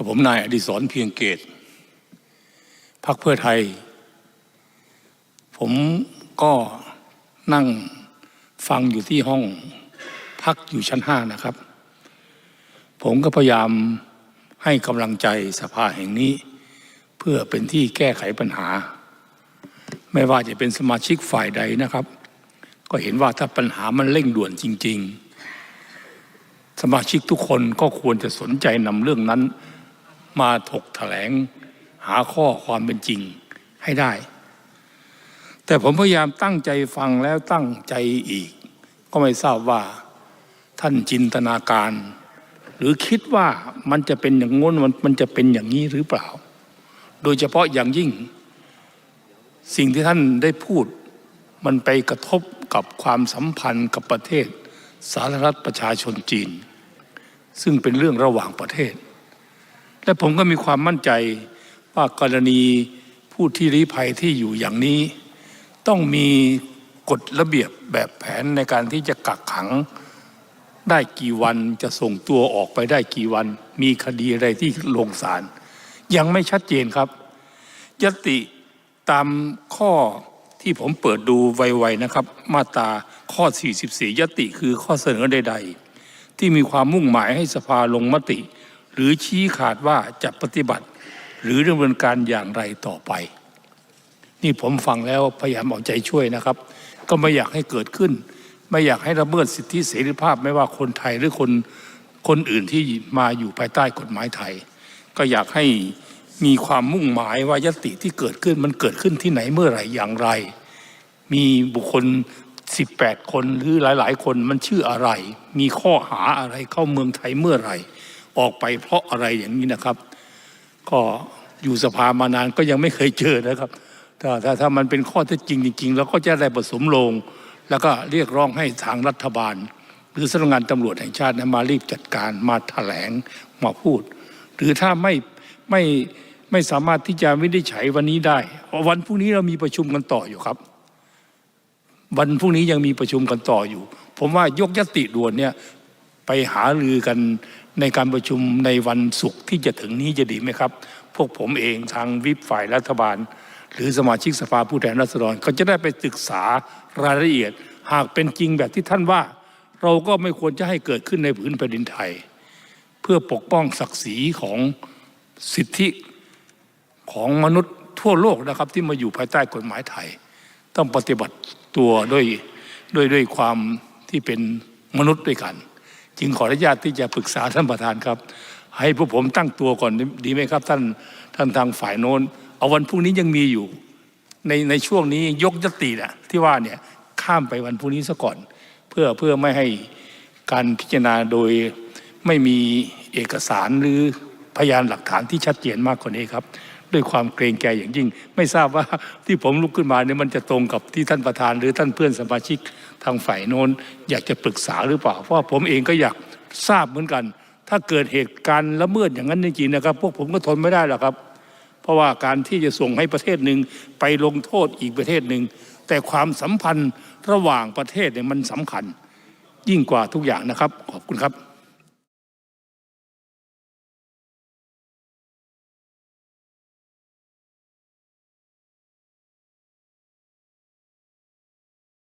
กับผมนายอดิศรเพียงเกตพักเพื่อไทย ผมก็นั่งฟังอยู่ที่ห้องพักอยู่ชั้นห้านะครับ ผมก็พยายามให้กำลังใจสภาแห่งนี้ เพื่อเป็นที่แก้ไขปัญหา ไม่ว่าจะเป็นสมาชิกฝ่ายใดนะครับ ก็เห็นว่าถ้าปัญหามันเร่งด่วนจริง ๆ สมาชิกทุกคนก็ควรจะสนใจนำเรื่องนั้น มาถกแถลงหาข้อความเป็นจริงให้ได้ แต่ผมพยายามตั้งใจฟังแล้วตั้งใจอีก ก็ไม่ทราบว่าท่านจินตนาการ หรือคิดว่ามันจะเป็นอย่างง้นมันมันจะเป็นอย่างนี้หรือเปล่า โดยเฉพาะอย่างยิ่ง สิ่งที่ท่านได้พูด มันไปกระทบกับความสัมพันธ์กับประเทศสาธารณรัฐประชาชนจีน ซึ่งเป็นเรื่องระหว่างประเทศ และผมก็มีความมั่นใจว่ากรณีผู้ที่ลี้ภัยที่อยู่อย่างนี้ ต้องมีกฎระเบียบแบบแผนในการที่จะกักขังได้กี่วันจะส่งตัวออกไปได้กี่วัน มีคดีอะไรที่ลงศาลยังไม่ชัดเจนครับ ยติตามข้อที่ผมเปิดดูไวๆนะครับ มาตราข้อ 44 ยติคือข้อเสนอใด ๆ ที่มีความมุ่งหมายให้สภาลงมติ รือชี้ขาดว่าจะปฏิบัติ หรือดำเนินการอย่างไรต่อไป นี่ผมฟังแล้วพยายามเอาใจช่วยนะครับ ก็ไม่อยากให้เกิดขึ้น ไม่อยากให้ละเมิดสิทธิเสรีภาพไม่ว่าคนไทยหรือคนคนอื่นที่มาอยู่ภายใต้กฎหมายไทย ก็อยากให้มีความมุ่งหมายว่ายติที่เกิดขึ้นมันเกิดขึ้นที่ไหนเมื่อไหร่อย่างไร มีบุคคล 18 คนหรือหลาย ๆ คนมันชื่ออะไร มีข้อหาอะไรเข้าเมืองไทยเมื่อไหร่ ออกไปเพราะอะไรอย่างนี้นะครับ ก็อยู่สภามานานก็ยังไม่เคยเจอนะครับ ถ้าถ้าถ้ามันเป็นข้อเท็จจริงจริงๆเราก็จะได้ผสมลง แล้วก็เรียกร้องให้ทางรัฐบาล หรือสำนักงานตำรวจแห่งชาตินะมารีบจัดการมาแถลงมาพูด หรือถ้าไม่ไม่ไม่สามารถที่จะวินิจฉัยวันนี้ได้ วันพรุ่งนี้เรามีประชุมกันต่ออยู่ครับ วันพรุ่งนี้ยังมีประชุมกันต่ออยู่ ผมว่ายกยติด่วนเนี่ย ไปหารือกันในการประชุมในวันศุกร์ที่จะถึงนี้จะดีไหมครับ พวกผมเองทางวิปฝ่ายรัฐบาล หรือสมาชิกสภาผู้แทนราษฎรก็จะได้ไปศึกษารายละเอียด หากเป็นจริงแบบที่ท่านว่า เราก็ไม่ควรจะให้เกิดขึ้นในผืนแผ่นดินไทย เพื่อปกป้องศักดิ์ศรีของสิทธิของมนุษย์ทั่วโลกนะครับ ที่มาอยู่ภายใต้กฎหมายไทย ต้องปฏิบัติตัวด้วยด้วยด้วยความที่เป็นมนุษย์ด้วยกัน จึงขออนุญาตที่จะปรึกษาท่านประธานครับ ให้พวกผมตั้งตัวก่อนดีไหมครับท่านท่านทางฝ่ายโน้น เอาวันพรุ่งนี้ยังมีอยู่ ในในช่วงนี้ยกยตินะที่ว่าเนี่ยข้ามไปวันพรุ่งนี้ซะก่อน เพื่อเพื่อไม่ให้การพิจารณาโดยไม่มีเอกสารหรือ พยานหลักฐานที่ชัดเจนมากกว่านี้ครับ ด้วยความเกรงใจอย่างยิ่ง ไม่ทราบว่าที่ผมลุกขึ้นมาเนี่ยมันจะตรงกับที่ท่านประธาน หรือท่านเพื่อนสมาชิกทางฝ่ายโน้นอยากจะปรึกษาหรือเปล่า เพราะผมเองก็อยากทราบเหมือนกัน ถ้าเกิดเหตุการณ์ละเมิดอย่างนั้นจริงๆนะครับ พวกผมก็ทนไม่ได้หรอกครับ เพราะว่าการที่จะส่งให้ประเทศหนึ่งไปลงโทษอีกประเทศหนึ่งแต่ความสัมพันธ์ระหว่างประเทศเนี่ยมันสำคัญ ยิ่งกว่าทุกอย่างนะครับ ขอบคุณครับ